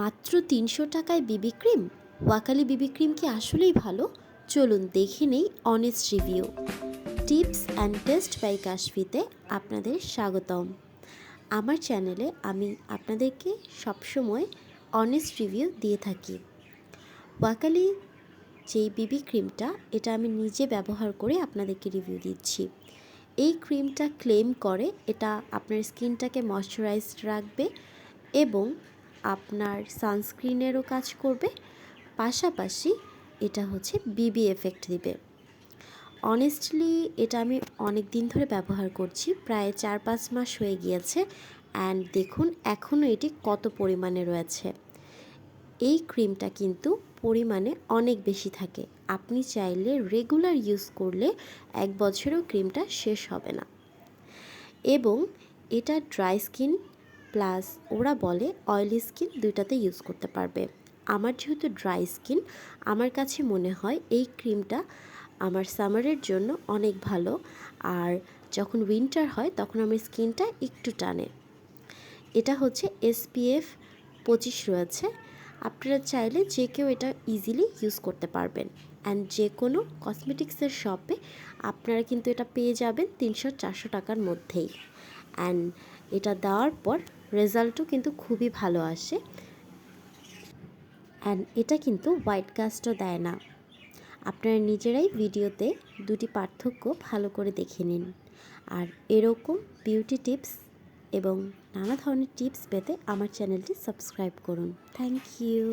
মাত্র তিনশো টাকায় বিবি ক্রিম? ওয়াকালি বিবি ক্রিম কি আসলেই ভালো? চলুন দেখে নেই honest review tips and taste by কাশফিতে আপনাদের স্বাগতম। আমার চ্যানেলে আমি আপনাদেরকে সবসময় অনেস্ট রিভিউ দিয়ে থাকি। ওয়াকালি যেই বিবি ক্রিমটা, এটা আমি নিজে ব্যবহার করে আপনাদেরকে রিভিউ দিচ্ছি। এই ক্রিমটা ক্লেম করে, এটা আপনার স্কিনটাকে ময়শ্চারাইজড রাখবে এবং আপনার সানস্ক্রিনেরও কাজ করবে, পাশাপাশি এটা হচ্ছে বিবি এফেক্ট দিবে। অনেস্টলি এটা আমি অনেক দিন ধরে ব্যবহার করছি, প্রায় চার পাঁচ মাস হয়ে গিয়েছে অ্যান্ড দেখুন এখনও এটি কত পরিমাণে রয়েছে। এই ক্রিমটা কিন্তু পরিমাণে অনেক বেশি থাকে, আপনি চাইলে রেগুলার ইউজ করলে এক বছরেও ক্রিমটা শেষ হবে না। এবং এটা ড্রাই স্কিন প্লাস ওরা বলে অয়েলি স্কিন দুইটাতে ইউজ করতে পারবে। আমার যেহেতু ড্রাই স্কিন আমার কাছে মনে হয় এই ক্রিমটা আমার সামারের জন্য অনেক ভালো। আর যখন উইন্টার হয়, তখন আমার স্কিনটা একটু টানে। এটা হচ্ছে এসপিএফ পঁচিশ রয়েছে। আপনারা চাইলে যে কেউ এটা ইজিলি ইউজ করতে পারবেন। অ্যান্ড যে কোনো কসমেটিক্সের শপে আপনারা কিন্তু এটা পেয়ে যাবেন তিনশো চারশো টাকার মধ্যেই। অ্যান্ড এটা দেওয়ার পর রেজাল্টও কিন্তু খুবই ভালো আসে। অ্যান্ড এটা কিন্তু হোয়াইট কাস্টও দেয় না। আপনারা নিজেরাই ভিডিওতে দুটি পার্থক্য ভালো করে দেখে নিন। আর এরকম বিউটি টিপস এবং নানা ধরনের টিপস পেতে আমার চ্যানেলটি সাবস্ক্রাইব করুন। Thank you